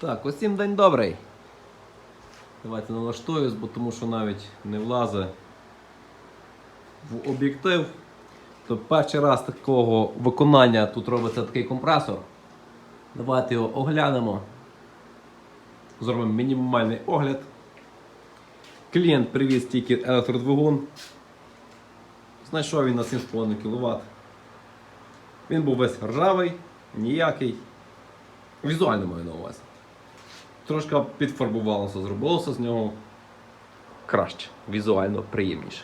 Так, усім день добрий. Давайте налаштуюсь, бо тому що навіть не влазить в об'єктив. То перший раз такого виконання тут робиться такий компресор. Давайте його оглянемо. Зробимо мінімальний огляд. Клієнт привіз тільки електродвигун. Знайшов він на 7,5 кВт. Він був весь ржавий, ніякий. Візуально маю на увазі. Трошки підфарбувалося, зробилося з нього краще, візуально приємніше.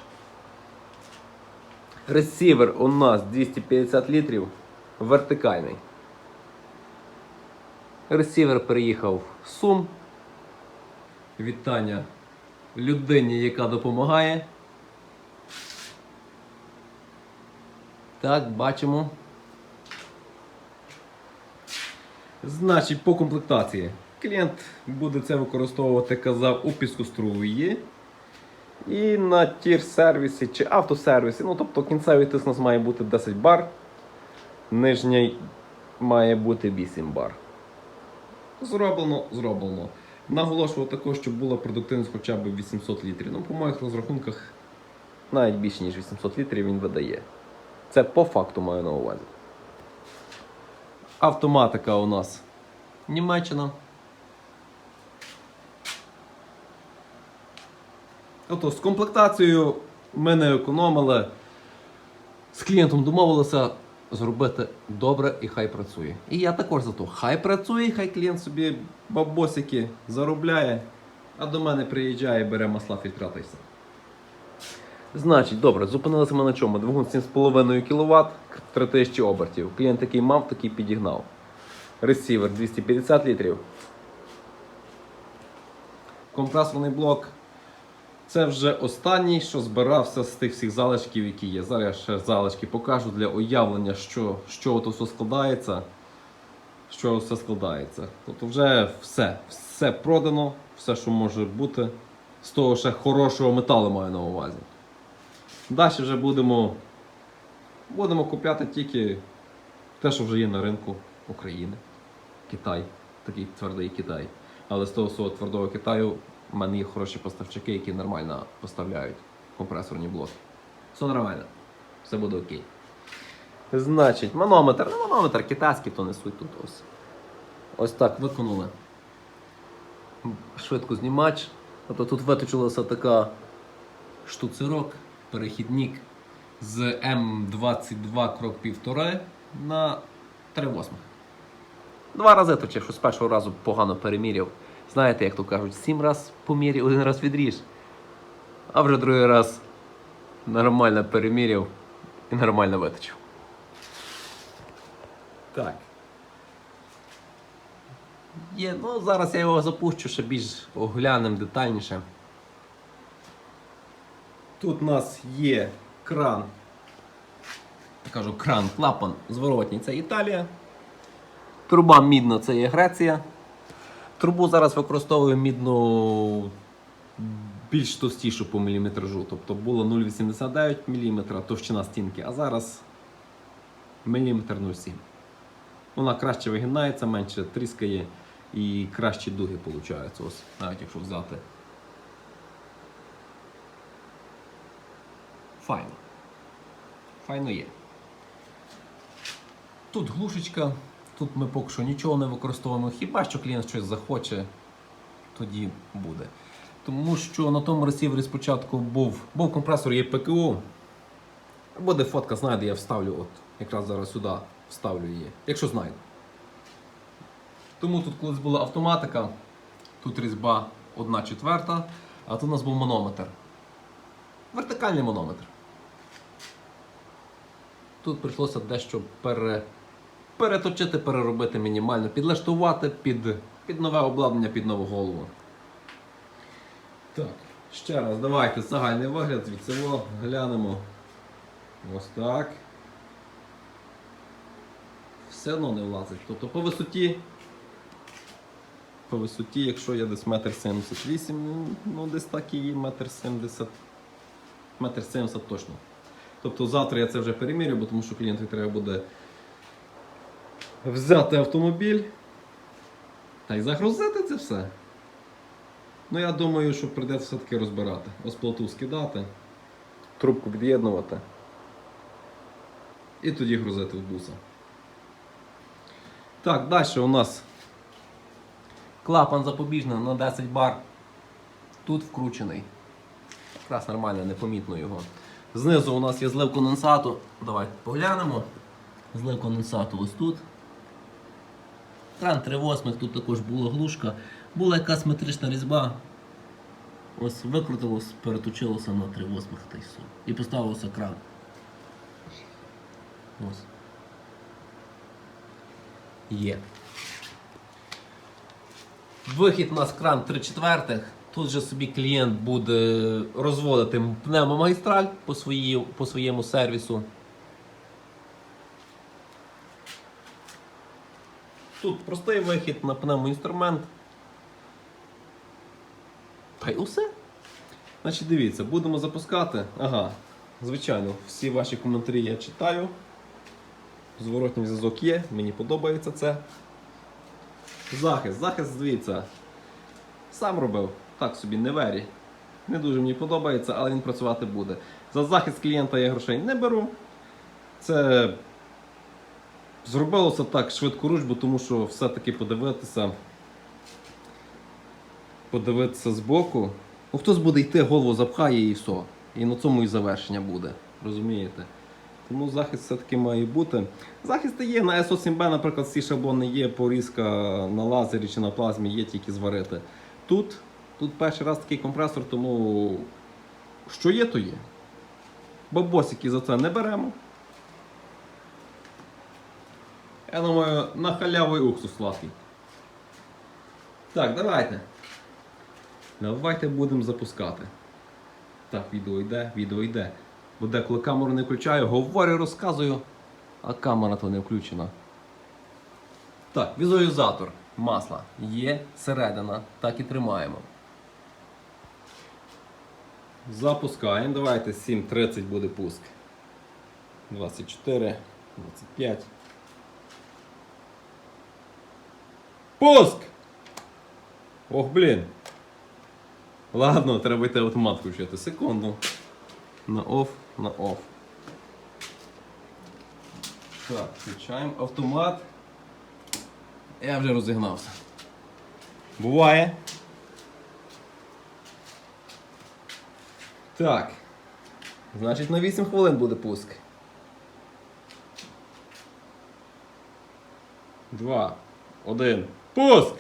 Ресівер у нас 250 літрів, вертикальний. Ресівер приїхав з Сум. Вітання людині, яка допомагає. Так, бачимо. Значить, по комплектації. Клієнт буде це використовувати, казав, у піскоструї. І на тір-сервісі чи автосервісі. Ну, тобто кінцевий тиск у нас має бути 10 бар, нижній має бути 8 бар. Зроблено, зроблено. Наголошував також, щоб була продуктивність хоча б 800 літрів. Ну, по моїх розрахунках, навіть більше, ніж 800 літрів він видає. Це по факту маю на увазі. Автоматика у нас Німеччина. Тобто з комплектацією ми не економили. З клієнтом домовилися зробити добре і хай працює. І я також за то. Хай працює, хай клієнт собі бабосики заробляє, а до мене приїжджає, бере масла все. Значить, добре, зупинилися ми на чому? Двигун 7,5 кВт, 3000 обертів. Клієнт який мав, такий підігнав. Ресівер 250 літрів. Компресорний блок. Це вже останній, що збирався з тих всіх залишків, які є. Зараз я ще залишки покажу для уявлення, що, що то все складається. Що все складається. Тобто вже все, все продано, все, що може бути. З того ще хорошого металу маю на увазі. Далі вже будемо, будемо купляти тільки те, що вже є на ринку України. Китай, такий твердий Китай. Але з того свого твердого Китаю в мене є хороші поставщики, які нормально поставляють компресорні блоки. Все нормально, все буде окей. Значить, манометр. Ну, манометр китайський, то не суть тут ось. Ось так виконали. Швидко знімач. Тобто тут виточилася така штуцерок, перехідник з М22 крок 1,5 на 3,8. Два рази точив, що з першого разу погано переміряв. Знаєте, як то кажуть, сім раз поміряв, один раз відріж. А вже другий раз нормально переміряв і нормально виточив. Так. Є, ну зараз я його запущу ще більш оглянем детальніше. Тут у нас є кран. Я кажу кран, клапан зворотній це Італія. Труба мідна це є Греція. Трубу зараз використовую мідну більш товстішу по міліметражу. Тобто було 0,89 мм товщина стінки, а зараз міліметр 0,7. Вона краще вигинається, менше тріскає і кращі дуги получаються. Ось, навіть якщо взяти. Файно. Файно є. Тут глушечка, тут ми поки що нічого не використовуємо. Хіба що клієнт щось захоче, тоді буде. Тому що на тому ресівері спочатку був, був компресор є ПКУ. Буде фотка, знайде, я вставлю, от якраз зараз сюди вставлю її, якщо знайду. Тому тут колись була автоматика, тут різьба 1 четверта, а тут у нас був манометр. Вертикальний манометр. Тут прийшлося дещо пере, переточити, переробити мінімально, підлаштувати під, під нове обладнання, під нову голову. Так, ще раз, давайте загальний вигляд, звідси во, глянемо. Ось так. Все одно не влазить. Тобто по висоті. По висоті, якщо я десь метр 78, ну десь так і є метр 70. Метр 70 точно. Тобто завтра я це вже перемірю, бо тому що клієнту треба буде взяти автомобіль, Та й загрузити це все. Ну, я думаю, що прийдеться все-таки розбирати. Осплоту скидати, трубку від'єднувати. І тоді грузити в буса. Так, далі у нас клапан запобіжний на 10 бар. Тут вкручений. Якраз нормально, непомітно його. Знизу у нас є злив конденсату. Давайте поглянемо. Злив конденсату ось тут. Кран 3,8, тут також була глушка. Була якась метрична різьба. Ось викрутилось, переточилося на 3,8 та й все. І поставився кран. Ось. Є. Вихід у нас кран 3 четвертих. Тут же собі клієнт буде розводити пневмомагістраль по, свої, по своєму сервісу. Тут простий вихід на пневмоінструмент. Та й усе. Значить, дивіться, будемо запускати. Ага, звичайно, всі ваші коментарі я читаю. Зворотній зв'язок є, мені подобається це. Захист, захист, дивіться. Сам робив, так собі, не вері. Не дуже мені подобається, але він працювати буде. За захист клієнта я грошей не беру. Це зробилося так швидкоруч, бо тому що все-таки подивитися. Подивитися збоку. Ну, хтось буде йти, голову запхає і все. І на цьому і завершення буде. Розумієте? Тому захист все-таки має бути. Захист є на SO7B, наприклад, ці шаблони є, порізка на лазері чи на плазмі є тільки зварити. Тут, тут перший раз такий компресор, тому що є, то є. Бабосики за це не беремо. Я думаю, на халяву і уксус сладкий. Так, давайте. Давайте будемо запускати. Так, відео йде, відео йде. Бо деколи камеру не включаю, говорю, розказую, а камера то не включена. Так, візуалізатор масла є середина, так і тримаємо. Запускаємо. Давайте 7.30 буде пуск. 24, 25. Пуск! Ох, блін. Ладно, треба йти автомат включити. Секунду. На оф, на оф. Так, включаємо автомат. Я вже розігнався. Буває. Так. Значить на 8 хвилин буде пуск. Два. Один. Пуск!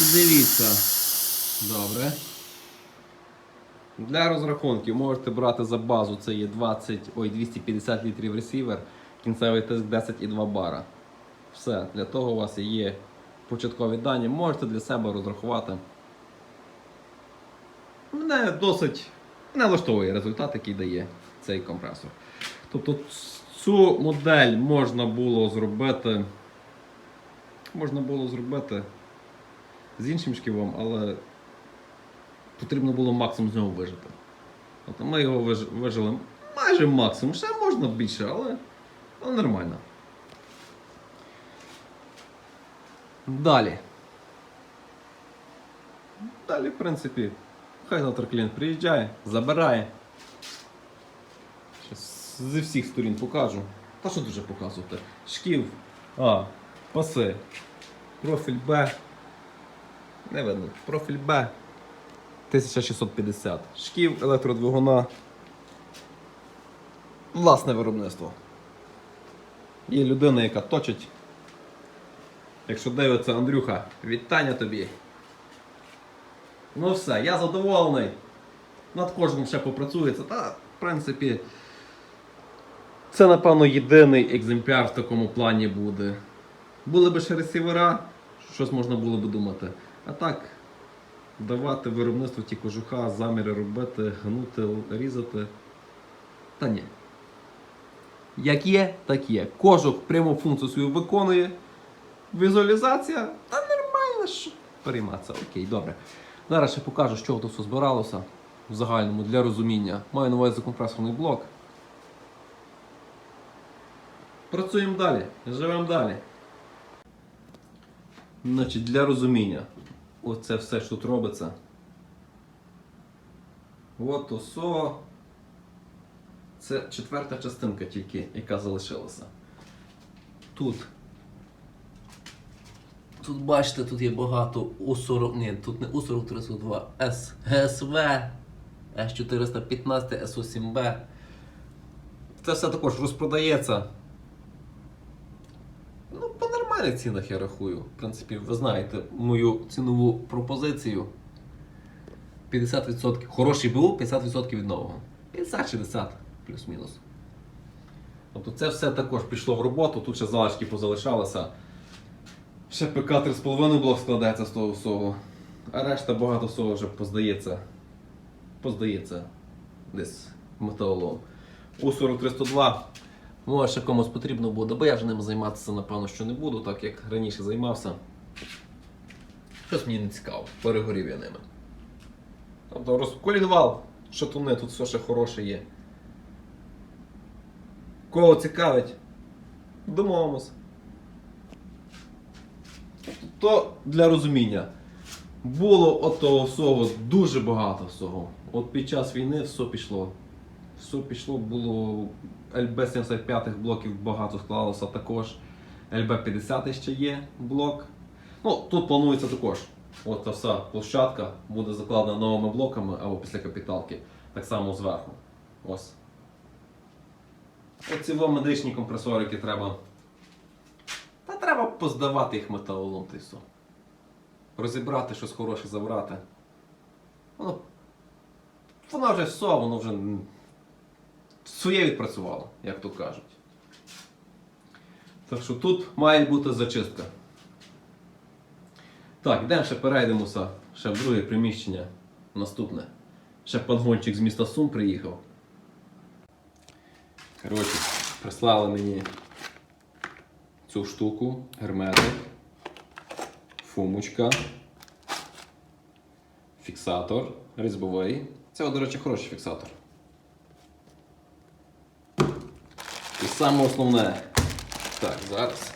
Дивіться. Добре. Для розрахунків можете брати за базу, це є 20, ой, 250 літрів ресівер, кінцевий тиск 10,2 бара. Все, для того у вас є початкові дані, можете для себе розрахувати. Мене досить не влаштовує результат, який дає цей компресор. Тобто цю модель можна було зробити. Можна було зробити з іншим шківом, але потрібно було максимум з нього вижити. Тобто ми його виж- вижили майже максимум, ще можна більше, але, але нормально. Далі. Далі, в принципі, хай завтра клієнт приїжджає, забирає. Щас зі всіх сторін покажу. Та що дуже показувати? Шків А, паси. Профіль Б. Не видно. Профіль Б. 1650. Шків електродвигуна. Власне виробництво. Є людина, яка точить. Якщо дивиться Андрюха, вітання тобі. Ну все, я задоволений. Над кожним ще попрацюється. Та, в принципі, це, напевно, єдиний екземпляр в такому плані буде. Були б ще ресівера, щось можна було би думати. А так, давати виробництво ті кожуха, заміри робити, гнути, різати. Та ні. Як є, так є. Кожух пряму функцію свою виконує. Візуалізація, та нормально, що перейматися. Окей, добре. Зараз ще покажу, з чого тут все збиралося в загальному для розуміння. Маю на увазі компресорний блок. Працюємо далі, живемо далі. Значить, для розуміння. Оце все, що тут робиться. От осо. Це четверта частинка тільки, яка залишилася. Тут. Тут бачите, тут є багато У40. Ні, тут не У40 302, С, ГСВ, С415, СО7Б. Це все також розпродається. Нормальних цінах я рахую. В принципі, ви знаєте мою цінову пропозицію. 50%. Хороший БУ, 50% від нового. 50-60 плюс-мінус. Тобто це все також пішло в роботу, тут ще залишки позалишалися. Ще ПК 3,5 блок складається з того всього. А решта багато всього вже поздається. Поздається десь металолом. У 4302 може ще комусь потрібно буде, бо я вже ним займатися, напевно, що не буду, так як раніше займався. Щось мені не цікаво, перегорів я ними. Тобто розколінвал, шатуни, тут все ще хороше є. Кого цікавить, домовимося. То для розуміння. Було от того всього дуже багато всього. От під час війни все пішло. Все пішло, було ЛБ-75 блоків багато склалося також. ЛБ-50 ще є блок. Ну, тут планується також. От та вся площадка буде закладена новими блоками або після капіталки. Так само зверху. Ось. Оці медичні компресорики треба. Та треба поздавати їх металолом все. Розібрати щось хороше забрати. Воно. Воно вже все, воно вже своє відпрацювало, як то кажуть. Так що тут має бути зачистка. Так, йдемо ще перейдемося ще в друге приміщення. Наступне. Ще пангончик з міста Сум приїхав. Коротше, прислали мені цю штуку, герметик, фумочка, фіксатор різьбовий. Це, до речі, хороший фіксатор. І саме основне. Так, зараз.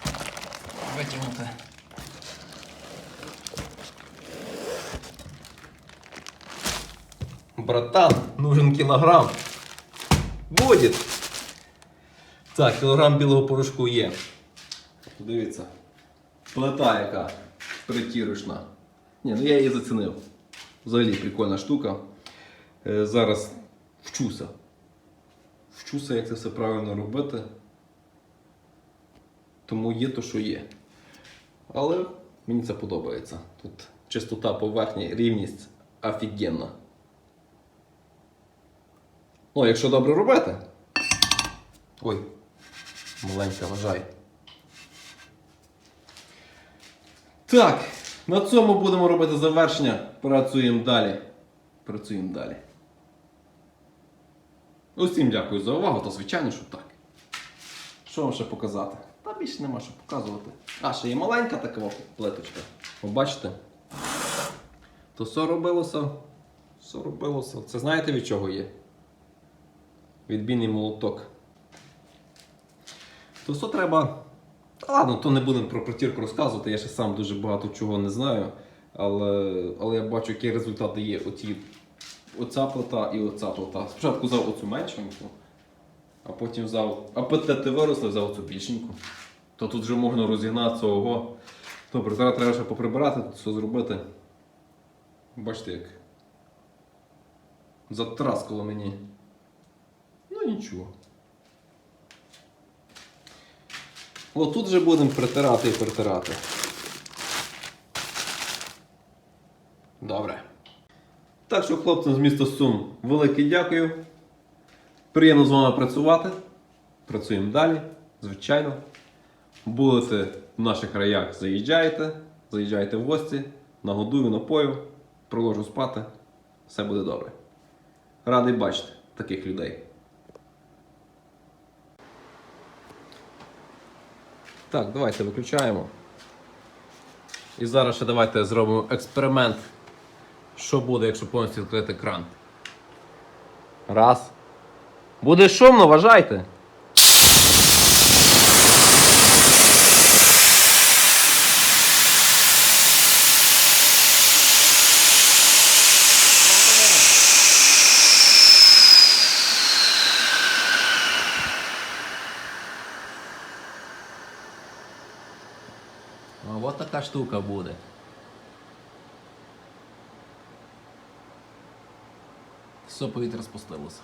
Витягнути. Братан, нужен кілограм. Будет. Так, кілограм білого порошку є. Дивіться. Плита яка притірочна. Ні, ну я її зацінив. Взагалі прикольна штука. Е, зараз вчуся. Вчуся, як це все правильно робити. Тому є то, що є. Але мені це подобається. Тут чистота поверхні, рівність офігенна. Ну, якщо добре робити. Ой, маленька, вважай. Так, на цьому будемо робити завершення. Працюємо далі. Працюємо далі. Усім дякую за увагу, то звичайно, що так. Що вам ще показати? Та більше нема що показувати. А, ще є маленька така плиточка. Побачите? То все робилося. Все робилося. Це знаєте від чого є? Відбійний молоток. То все треба. Та ладно, то не будемо про протірку розказувати, я ще сам дуже багато чого не знаю. Але, але я бачу, які результати є оці, оця плита і оця плита. Спочатку взяв оцю меншеньку, а потім взяв. Апетити виросли, взяв оцю більшеньку. То тут вже можна розігнатися ого. Добре, зараз треба ще поприбирати, все зробити. Бачите як. Затраскало мені. Ну нічого. О, тут вже будемо притирати і притирати. Добре. Так що хлопцям з міста Сум велике дякую. Приємно з вами працювати. Працюємо далі, звичайно. Будете в наших краях, заїжджаєте, заїжджаєте в гості, нагодую, напою, проложу спати. Все буде добре. Радий бачити таких людей. Так, давайте виключаємо. І зараз ще давайте зробимо експеримент. Що буде, якщо повністю відкрити кран? Раз. Буде шумно, вважайте. От така штука буде. Все повітря спустилося.